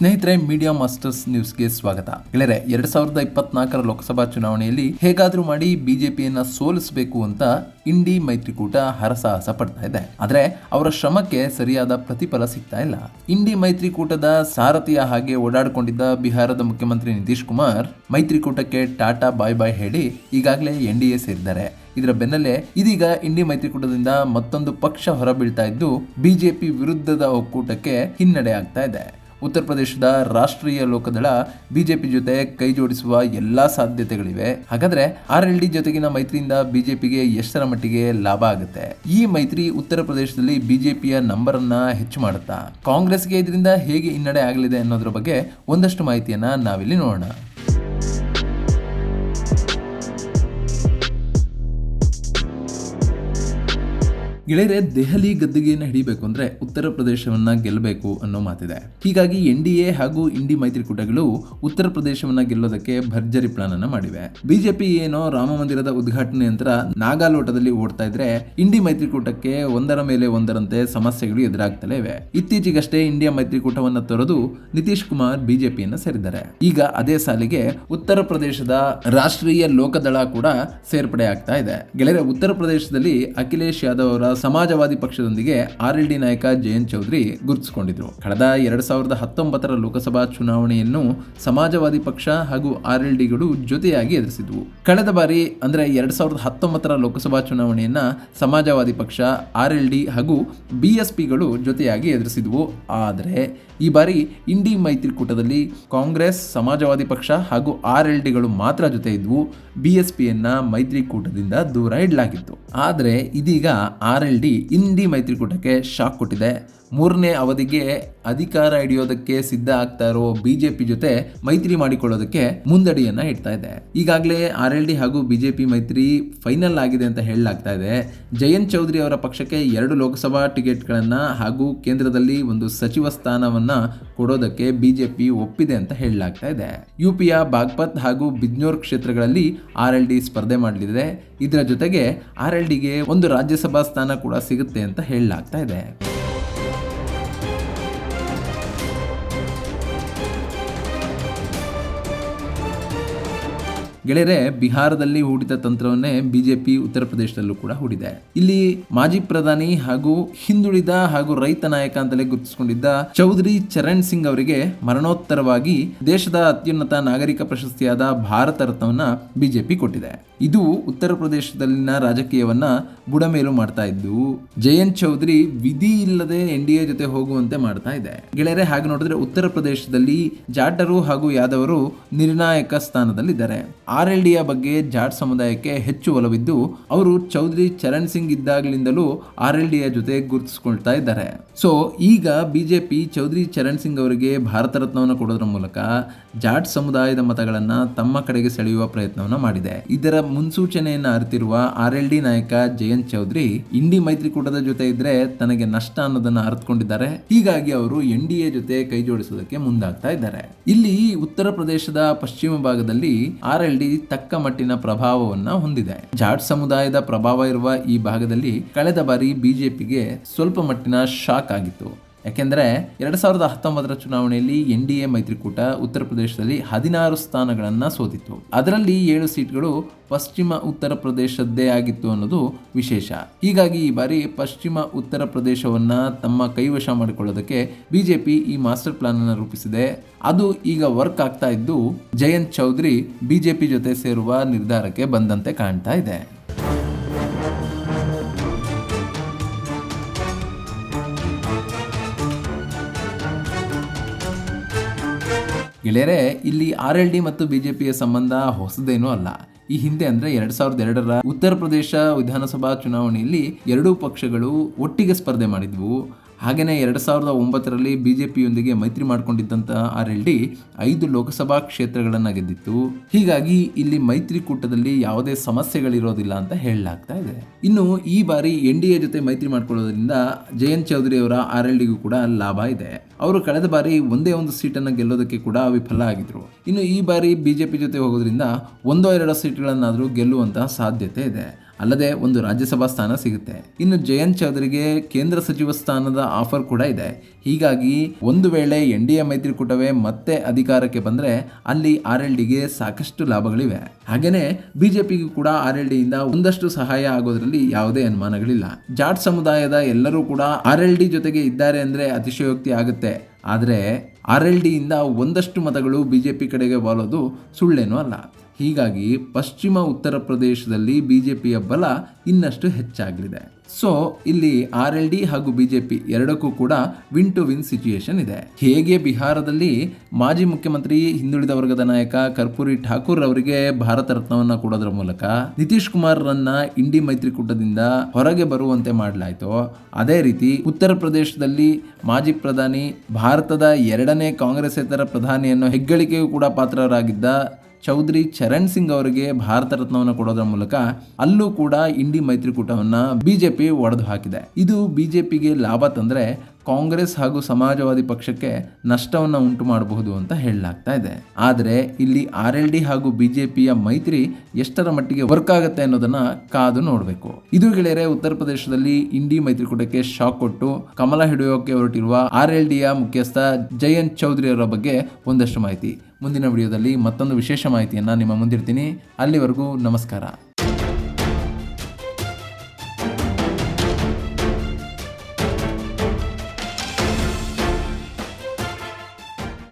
ಸ್ನೇಹಿತರೆ media masters ನ್ಯೂಸ್ಗೆ ಸ್ವಾಗತ. ಗೆಳೆಯರೆ, ಎರಡ್ ಸಾವಿರದ ಇಪ್ಪತ್ನಾಲ್ಕರ ಲೋಕಸಭಾ ಚುನಾವಣೆಯಲ್ಲಿ ಹೇಗಾದ್ರೂ ಮಾಡಿ ಬಿಜೆಪಿಯನ್ನ ಸೋಲಿಸಬೇಕು ಅಂತ ಇಂಡಿ ಮೈತ್ರಿಕೂಟ ಹರಸಾಹಸ ಪಡ್ತಾ ಇದೆ. ಆದ್ರೆ ಅವರ ಶ್ರಮಕ್ಕೆ ಸರಿಯಾದ ಪ್ರತಿಫಲ ಸಿಗ್ತಾ ಇಲ್ಲ. ಇಂಡಿ ಮೈತ್ರಿಕೂಟದ ಸಾರಥಿಯ ಹಾಗೆ ಓಡಾಡಿಕೊಂಡಿದ್ದ ಬಿಹಾರದ ಮುಖ್ಯಮಂತ್ರಿ ನಿತೀಶ್ ಕುಮಾರ್ ಮೈತ್ರಿಕೂಟಕ್ಕೆ ಟಾಟಾ ಬಾಯ್ ಬಾಯ್ ಹೇಳಿ ಈಗಾಗಲೇ ಎನ್ ಡಿ ಎ ಸೇರಿದ್ದಾರೆ. ಇದರ ಬೆನ್ನಲ್ಲೇ ಇದೀಗ ಇಂಡಿ ಮೈತ್ರಿಕೂಟದಿಂದ ಮತ್ತೊಂದು ಪಕ್ಷ ಹೊರಬೀಳ್ತಾ ಇದ್ದು, ಬಿಜೆಪಿ ವಿರುದ್ಧದ ಒಕ್ಕೂಟಕ್ಕೆ ಹಿನ್ನಡೆ ಆಗ್ತಾ ಇದೆ. ಉತ್ತರ ಪ್ರದೇಶದ ರಾಷ್ಟ್ರೀಯ ಲೋಕದಳ ಬಿಜೆಪಿ ಜೊತೆ ಕೈ ಜೋಡಿಸುವ ಎಲ್ಲಾ ಸಾಧ್ಯತೆಗಳಿವೆ. ಹಾಗಾದ್ರೆ ಆರ್ ಎಲ್ ಡಿ ಜೊತೆಗಿನ ಮೈತ್ರಿಯಿಂದ ಬಿಜೆಪಿಗೆ ಎಷ್ಟರ ಮಟ್ಟಿಗೆ ಲಾಭ ಆಗುತ್ತೆ? ಈ ಮೈತ್ರಿ ಉತ್ತರ ಪ್ರದೇಶದಲ್ಲಿ ಬಿಜೆಪಿಯ ನಂಬರ್ ಅನ್ನ ಹೆಚ್ಚು ಮಾಡುತ್ತಾ? ಕಾಂಗ್ರೆಸ್ಗೆ ಇದರಿಂದ ಹೇಗೆ ಹಿನ್ನಡೆ ಆಗಲಿದೆ ಅನ್ನೋದ್ರ ಬಗ್ಗೆ ಒಂದಷ್ಟು ಮಾಹಿತಿಯನ್ನ ನಾವಿಲ್ಲಿ ನೋಡೋಣ. ಗೆಳೆಯರೆ, ದೆಹಲಿ ಗದ್ದುಗೆಯನ್ನು ಹಿಡಿಬೇಕು ಅಂದ್ರೆ ಉತ್ತರ ಪ್ರದೇಶವನ್ನ ಗೆಲ್ಲಬೇಕು ಅನ್ನೋ ಮಾತಿದೆ. ಹೀಗಾಗಿ ಎನ್ ಡಿ ಎ ಹಾಗೂ ಇಂಡಿ ಮೈತ್ರಿಕೂಟಗಳು ಉತ್ತರ ಪ್ರದೇಶವನ್ನ ಗೆಲ್ಲೋದಕ್ಕೆ ಭರ್ಜರಿ ಪ್ಲಾನ್ ಅನ್ನು ಮಾಡಿವೆ. ಬಿಜೆಪಿ ಏನೋ ರಾಮ ಮಂದಿರದ ಉದ್ಘಾಟನೆ ನಂತರ ನಾಗಾಲೋಟದಲ್ಲಿ ಓಡ್ತಾ ಇದ್ರೆ ಇಂಡಿ ಮೈತ್ರಿಕೂಟಕ್ಕೆ ಒಂದರ ಮೇಲೆ ಒಂದರಂತೆ ಸಮಸ್ಯೆಗಳು ಎದುರಾಗ್ತಲೇ ಇವೆ. ಇತ್ತೀಚೆಗಷ್ಟೇ ಇಂಡಿಯಾ ಮೈತ್ರಿಕೂಟವನ್ನ ತೊರೆದು ನಿತೀಶ್ ಕುಮಾರ್ ಬಿಜೆಪಿಯನ್ನ ಸೇರಿದ್ದಾರೆ. ಈಗ ಅದೇ ಸಾಲಿಗೆ ಉತ್ತರ ಪ್ರದೇಶದ ರಾಷ್ಟ್ರೀಯ ಲೋಕದಳ ಕೂಡ ಸೇರ್ಪಡೆ ಆಗ್ತಾ ಇದೆ. ಗೆಳೆಯರ, ಉತ್ತರ ಪ್ರದೇಶದಲ್ಲಿ ಅಖಿಲೇಶ್ ಯಾದವ್ ಅವರ ಸಮಾಜವಾದಿ ಪಕ್ಷದೊಂದಿಗೆ ಆರ್ ಎಲ್ ಡಿ ನಾಯಕ ಜಯಂತ್ ಚೌಧರಿ ಗುರುತಿಸಿಕೊಂಡಿದ್ರು. ಕಳೆದ ಎರಡ್ ಸಾವಿರದ ಹತ್ತೊಂಬತ್ತರ ಲೋಕಸಭಾ ಚುನಾವಣೆಯನ್ನು ಸಮಾಜವಾದಿ ಪಕ್ಷ ಹಾಗೂ ಆರ್ ಎಲ್ ಡಿಗಳು ಜೊತೆಯಾಗಿ ಎದುರಿಸಿದ್ವು. ಕಳೆದ ಬಾರಿ, ಅಂದರೆ ಎರಡ್ ಸಾವಿರದ ಹತ್ತೊಂಬತ್ತರ ಲೋಕಸಭಾ ಚುನಾವಣೆಯನ್ನ ಸಮಾಜವಾದಿ ಪಕ್ಷ, ಆರ್ ಎಲ್ ಡಿ ಹಾಗೂ ಬಿ ಎಸ್ ಪಿಗಳು ಜೊತೆಯಾಗಿ ಎದುರಿಸಿದ್ವು. ಆದರೆ, ಈ ಬಾರಿ ಇಂಡಿ ಮೈತ್ರಿಕೂಟದಲ್ಲಿ ಕಾಂಗ್ರೆಸ್, ಸಮಾಜವಾದಿ ಪಕ್ಷ ಹಾಗೂ ಆರ್ ಎಲ್ ಡಿಗಳು ಮಾತ್ರ ಜೊತೆ ಇದ್ವು. ಬಿ ಎಸ್ ಪಿಯನ್ನ ಮೈತ್ರಿಕೂಟದಿಂದ ದೂರ ಇಡಲಾಗಿತ್ತು. ಆದರೆ, ಇದೀಗ ಆರ್ ಎಲ್ ಡಿ ಹಿಂದಿ ಮೈತ್ರಿಕೂಟಕ್ಕೆ ಶಾಕ್ ಕೊಟ್ಟಿದೆ. ಮೂರನೇ ಅವಧಿಗೆ ಅಧಿಕಾರ ಹಿಡಿಯೋದಕ್ಕೆ ಸಿದ್ಧ ಆಗ್ತಾ ಇರೋ ಬಿಜೆಪಿ ಜೊತೆ ಮೈತ್ರಿ ಮಾಡಿಕೊಳ್ಳೋದಕ್ಕೆ ಮುಂದಡಿಯನ್ನ ಇಡ್ತಾ ಇದೆ. ಈಗಾಗಲೇ ಆರ್ ಎಲ್ ಡಿ ಹಾಗೂ ಬಿಜೆಪಿ ಮೈತ್ರಿ ಫೈನಲ್ ಆಗಿದೆ ಅಂತ ಹೇಳಲಾಗ್ತಾ ಇದೆ. ಜಯಂತ್ ಚೌಧರಿ ಅವರ ಪಕ್ಷಕ್ಕೆ ಎರಡು ಲೋಕಸಭಾ ಟಿಕೆಟ್ಗಳನ್ನು ಹಾಗೂ ಕೇಂದ್ರದಲ್ಲಿ ಒಂದು ಸಚಿವ ಸ್ಥಾನವನ್ನ ಕೊಡೋದಕ್ಕೆ ಬಿಜೆಪಿ ಒಪ್ಪಿದೆ ಅಂತ ಹೇಳಲಾಗ್ತಾ ಇದೆ. ಯುಪಿಯ ಬಾಗ್ಪತ್ ಹಾಗೂ ಬಿಜ್ನೋರ್ ಕ್ಷೇತ್ರಗಳಲ್ಲಿ ಆರ್ ಎಲ್ ಡಿ ಸ್ಪರ್ಧೆ ಮಾಡಲಿದೆ. ಇದರ ಜೊತೆಗೆ ಆರ್ ಎಲ್ ಡಿಗೆ ಒಂದು ರಾಜ್ಯಸಭಾ ಸ್ಥಾನ ಕೂಡ ಸಿಗುತ್ತೆ ಅಂತ ಹೇಳಲಾಗ್ತಾ ಇದೆ. ಗೆಳೆಯರೆ, ಬಿಹಾರದಲ್ಲಿ ಹೂಡಿದ ತಂತ್ರವನ್ನೇ ಬಿಜೆಪಿ ಉತ್ತರ ಪ್ರದೇಶದಲ್ಲೂ ಕೂಡ ಹೂಡಿದೆ. ಇಲ್ಲಿ ಮಾಜಿ ಪ್ರಧಾನಿ ಹಾಗೂ ಹಿಂದುಳಿದ ಹಾಗೂ ರೈತ ನಾಯಕ ಅಂತಲೇ ಗುರುತಿಸಿಕೊಂಡಿದ್ದ ಚೌಧರಿ ಚರಣ್ ಸಿಂಗ್ ಅವರಿಗೆ ಮರಣೋತ್ತರವಾಗಿ ದೇಶದ ಅತ್ಯುನ್ನತ ನಾಗರಿಕ ಪ್ರಶಸ್ತಿಯಾದ ಭಾರತ ರತ್ನವನ್ನ ಬಿಜೆಪಿ ಕೊಟ್ಟಿದೆ. ಇದು ಉತ್ತರ ಪ್ರದೇಶದಲ್ಲಿನ ರಾಜಕೀಯವನ್ನ ಬುಡಮೇಲು ಮಾಡ್ತಾ ಇದ್ದು, ಜಯಂತ್ ಚೌಧರಿ ವಿಧಿ ಇಲ್ಲದೆ ಎನ್ ಡಿ ಜೊತೆ ಹೋಗುವಂತೆ ಮಾಡ್ತಾ ಇದೆ. ಗೆಳೆಯರೆ, ಹಾಗೆ ನೋಡಿದ್ರೆ ಉತ್ತರ ಪ್ರದೇಶದಲ್ಲಿ ಜಾಟರು ಹಾಗೂ ಯಾದವರು ನಿರ್ಣಾಯಕ ಸ್ಥಾನದಲ್ಲಿದ್ದಾರೆ. ಆರ್ ಎಲ್ ಡಿಯ ಬಗ್ಗೆ ಜಾಟ್ ಸಮುದಾಯಕ್ಕೆ ಹೆಚ್ಚು ಒಲವಿದ್ದು, ಅವರು ಚೌಧರಿ ಚರಣ್ ಸಿಂಗ್ ಇದ್ದಾಗಲಿಂದಲೂ ಆರ್ ಎಲ್ ಡಿಯ ಜೊತೆ ಗುರುತಿಸಿಕೊಳ್ತಾ ಇದ್ದಾರೆ. ಸೊ ಈಗ ಬಿಜೆಪಿ ಚೌಧರಿ ಚರಣ್ ಸಿಂಗ್ ಅವರಿಗೆ ಭಾರತ ರತ್ನವನ್ನು ಕೊಡೋದ್ರ ಮೂಲಕ ಜಾಟ್ ಸಮುದಾಯದ ಮತಗಳನ್ನ ತಮ್ಮ ಕಡೆಗೆ ಸೆಳೆಯುವ ಪ್ರಯತ್ನವನ್ನು ಮಾಡಿದೆ. ಇದರ ಮುನ್ಸೂಚನೆಯನ್ನ ಅರಿತಿರುವ ಆರ್ ಎಲ್ ಡಿ ನಾಯಕ ಜಯಂತ್ ಚೌಧರಿ ಇಂಡಿ ಮೈತ್ರಿಕೂಟದ ಜೊತೆ ಇದ್ರೆ ತನಗೆ ನಷ್ಟ ಅನ್ನೋದನ್ನ ಅರ್ಥಕೊಂಡಿದ್ದಾರೆ ಹೀಗಾಗಿ ಅವರು ಎನ್ ಡಿ ಎ ಜೊತೆ ಕೈ ಜೋಡಿಸೋದಕ್ಕೆ ಮುಂದಾಗ್ತಾ ಇದ್ದಾರೆ. ಇಲ್ಲಿ ಉತ್ತರ ಪ್ರದೇಶದ ಪಶ್ಚಿಮ ಭಾಗದಲ್ಲಿ ಆರ್ ಎಲ್ ಡಿ ತಕ್ಕ ಮಟ್ಟಿನ ಪ್ರಭಾವವನ್ನ ಹೊಂದಿದೆ. ಜಾಟ್ ಸಮುದಾಯದ ಪ್ರಭಾವ ಇರುವ ಈ ಭಾಗದಲ್ಲಿ ಕಳೆದ ಬಾರಿ ಬಿಜೆಪಿಗೆ ಸ್ವಲ್ಪ ಮಟ್ಟಿನ ಶಾಕ್ ಆಗಿತ್ತು ಯಾಕೆಂದರೆ ಎರಡು ಸಾವಿರದ ಹತ್ತೊಂಬತ್ತರ ಚುನಾವಣೆಯಲ್ಲಿ ಎನ್ ಡಿ ಎ ಮೈತ್ರಿಕೂಟ ಉತ್ತರ ಪ್ರದೇಶದಲ್ಲಿ ಹದಿನಾರು ಸ್ಥಾನಗಳನ್ನು ಸೋತಿತ್ತು. ಅದರಲ್ಲಿ ಏಳು ಸೀಟ್ಗಳು ಪಶ್ಚಿಮ ಉತ್ತರ ಪ್ರದೇಶದ್ದೇ ಆಗಿತ್ತು ಅನ್ನೋದು ವಿಶೇಷ. ಹೀಗಾಗಿ ಈ ಬಾರಿ ಪಶ್ಚಿಮ ಉತ್ತರ ಪ್ರದೇಶವನ್ನು ತಮ್ಮ ಕೈವಶ ಮಾಡಿಕೊಳ್ಳೋದಕ್ಕೆ ಬಿಜೆಪಿ ಈ ಮಾಸ್ಟರ್ ಪ್ಲಾನ್ ಅನ್ನು ರೂಪಿಸಿದೆ. ಅದು ಈಗ ವರ್ಕ್ ಆಗ್ತಾ ಇದ್ದು ಜಯಂತ್ ಚೌಧರಿ ಬಿಜೆಪಿ ಜೊತೆ ಸೇರುವ ನಿರ್ಧಾರಕ್ಕೆ ಬಂದಂತೆ ಕಾಣ್ತಾ ಇದೆ. ಗೆಳೆಯರೆ, ಇಲ್ಲಿ ಆರ್ ಎಲ್ ಡಿ ಮತ್ತು ಬಿಜೆಪಿಯ ಸಂಬಂಧ ಹೊಸದೇನೂ ಅಲ್ಲ. ಈ ಹಿಂದೆ ಅಂದ್ರೆ ಎರಡ್ ಸಾವಿರದ ಎರಡರ ಉತ್ತರ ಪ್ರದೇಶ ವಿಧಾನಸಭಾ ಚುನಾವಣೆಯಲ್ಲಿ ಎರಡೂ ಪಕ್ಷಗಳು ಒಟ್ಟಿಗೆ ಸ್ಪರ್ಧೆ ಮಾಡಿದ್ವು. ಹಾಗೆಯೇ ಎರಡು ಸಾವಿರದ ಒಂಬತ್ತರಲ್ಲಿ ಬಿ ಜೆ ಪಿಯೊಂದಿಗೆ ಮೈತ್ರಿ ಮಾಡಿಕೊಂಡಿದ್ದಂಥ ಆರ್ ಎಲ್ ಡಿ ಐದು ಲೋಕಸಭಾ ಕ್ಷೇತ್ರಗಳನ್ನು ಗೆದ್ದಿತ್ತು. ಹೀಗಾಗಿ ಇಲ್ಲಿ ಮೈತ್ರಿಕೂಟದಲ್ಲಿ ಯಾವುದೇ ಸಮಸ್ಯೆಗಳಿರೋದಿಲ್ಲ ಅಂತ ಹೇಳಲಾಗ್ತಾ ಇದೆ. ಇನ್ನು ಈ ಬಾರಿ ಎನ್ ಡಿ ಎ ಜೊತೆ ಮೈತ್ರಿ ಮಾಡಿಕೊಳ್ಳೋದ್ರಿಂದ ಜಯಂತ್ ಚೌಧರಿ ಅವರ ಆರ್ ಎಲ್ ಡಿಗೂ ಕೂಡ ಲಾಭ ಇದೆ. ಅವರು ಕಳೆದ ಬಾರಿ ಒಂದೇ ಒಂದು ಸೀಟನ್ನು ಗೆಲ್ಲೋದಕ್ಕೆ ಕೂಡ ವಿಫಲ ಆಗಿದ್ರು. ಇನ್ನು ಈ ಬಾರಿ ಬಿಜೆಪಿ ಜೊತೆ ಹೋಗೋದ್ರಿಂದ ಒಂದೋ ಎರಡೋ ಸೀಟ್ಗಳನ್ನಾದರೂ ಗೆಲ್ಲುವಂತಹ ಸಾಧ್ಯತೆ ಇದೆ. ಅಲ್ಲದೆ ಒಂದು ರಾಜ್ಯಸಭಾ ಸ್ಥಾನ ಸಿಗುತ್ತೆ. ಇನ್ನು ಜಯಂತ್ ಚೌಧರಿಗೆ ಕೇಂದ್ರ ಸಚಿವ ಸ್ಥಾನದ ಆಫರ್ ಕೂಡ ಇದೆ. ಹೀಗಾಗಿ ಒಂದು ವೇಳೆ ಎನ್ ಡಿ ಎ ಮೈತ್ರಿಕೂಟವೇ ಮತ್ತೆ ಅಧಿಕಾರಕ್ಕೆ ಬಂದ್ರೆ ಅಲ್ಲಿ ಆರ್ ಎಲ್ ಡಿಗೆ ಸಾಕಷ್ಟು ಲಾಭಗಳಿವೆ. ಹಾಗೇನೆ ಬಿಜೆಪಿಗೂ ಕೂಡ ಆರ್ ಎಲ್ ಡಿಯಿಂದ ಒಂದಷ್ಟು ಸಹಾಯ ಆಗೋದ್ರಲ್ಲಿ ಯಾವುದೇ ಅನುಮಾನಗಳಿಲ್ಲ. ಜಾಟ್ ಸಮುದಾಯದ ಎಲ್ಲರೂ ಕೂಡ ಆರ್ ಎಲ್ ಡಿ ಜೊತೆಗೆ ಇದ್ದಾರೆ ಅಂದ್ರೆ ಅತಿಶಯೋಕ್ತಿ ಆಗುತ್ತೆ. ಆದರೆ ಆರ್ ಎಲ್ ಡಿಯಿಂದ ಒಂದಷ್ಟು ಮತಗಳು ಬಿ ಜೆ ಪಿ ಕಡೆಗೆ ಬಾಲೋದು ಸುಳ್ಳೇನೂ ಅಲ್ಲ. ಹೀಗಾಗಿ ಪಶ್ಚಿಮ ಉತ್ತರ ಪ್ರದೇಶದಲ್ಲಿ ಬಿ ಜೆ ಪಿಯ ಬಲ ಇನ್ನಷ್ಟು ಹೆಚ್ಚಾಗಲಿದೆ. ಸೊ ಇಲ್ಲಿ ಆರ್ ಎಲ್ ಡಿ ಹಾಗೂ ಬಿಜೆಪಿ ಎರಡಕ್ಕೂ ಕೂಡ ವಿನ್ ಟು ವಿನ್ ಸಿಚುಯೇಷನ್ ಇದೆ. ಹೇಗೆ ಬಿಹಾರದಲ್ಲಿ ಮಾಜಿ ಮುಖ್ಯಮಂತ್ರಿ, ಹಿಂದುಳಿದ ವರ್ಗದ ನಾಯಕ ಕರ್ಪೂರಿ ಠಾಕೂರ್ ಅವರಿಗೆ ಭಾರತ ರತ್ನವನ್ನ ಕೊಡೋದ್ರ ಮೂಲಕ ನಿತೀಶ್ ಕುಮಾರ್ ರನ್ನ ಇಂಡಿ ಮೈತ್ರಿಕೂಟದಿಂದ ಹೊರಗೆ ಬರುವಂತೆ ಮಾಡಲಾಯಿತು. ಅದೇ ರೀತಿ ಉತ್ತರ ಪ್ರದೇಶದಲ್ಲಿ ಮಾಜಿ ಪ್ರಧಾನಿ, ಭಾರತದ ಎರಡನೇ ಕಾಂಗ್ರೆಸ್ ಇತರ ಪ್ರಧಾನಿಯನ್ನು ಹೆಗ್ಗಳಿಕೆಯೂ ಕೂಡ ಪಾತ್ರರಾಗಿದ್ದ ಚೌಧರಿ ಚರಣ್ ಸಿಂಗ್ ಅವರಿಗೆ ಭಾರತ ರತ್ನವನ್ನು ಕೊಡೋದ್ರ ಮೂಲಕ ಅಲ್ಲೂ ಕೂಡ ಇಂಡಿ ಮೈತ್ರಿಕೂಟವನ್ನ ಬಿಜೆಪಿ ಒಡೆದು ಹಾಕಿದೆ. ಇದು ಬಿಜೆಪಿಗೆ ಲಾಭ ತಂದ್ರೆ ಕಾಂಗ್ರೆಸ್ ಹಾಗೂ ಸಮಾಜವಾದಿ ಪಕ್ಷಕ್ಕೆ ನಷ್ಟವನ್ನು ಉಂಟು ಮಾಡಬಹುದು ಅಂತ ಹೇಳಲಾಗ್ತಾ ಇದೆ. ಆದರೆ ಇಲ್ಲಿ ಆರ್ ಎಲ್ ಡಿ ಹಾಗೂ ಬಿಜೆಪಿಯ ಮೈತ್ರಿ ಎಷ್ಟರ ಮಟ್ಟಿಗೆ ವರ್ಕ್ ಆಗುತ್ತೆ ಅನ್ನೋದನ್ನ ಕಾದು ನೋಡಬೇಕು. ಇದು ಗೆಳೆಯರೆ, ಉತ್ತರ ಪ್ರದೇಶದಲ್ಲಿ ಇಂಡಿ ಮೈತ್ರಿಕೂಟಕ್ಕೆ ಶಾಕ್ ಕೊಟ್ಟು ಕಮಲ ಹಿಡಿಯೋಕೆ ಹೊರಟಿರುವ ಆರ್ ಎಲ್ ಡಿಯ ಮುಖ್ಯಸ್ಥ ಜಯಂತ್ ಚೌಧರಿ ಅವರ ಬಗ್ಗೆ ಒಂದಷ್ಟು ಮಾಹಿತಿ. ಮುಂದಿನ ವಿಡಿಯೋದಲ್ಲಿ ಮತ್ತೊಂದು ವಿಶೇಷ ಮಾಹಿತಿಯನ್ನು ನಿಮ್ಮ ಮುಂದಿರ್ತೀನಿ ಅಲ್ಲಿವರೆಗೂ ನಮಸ್ಕಾರ.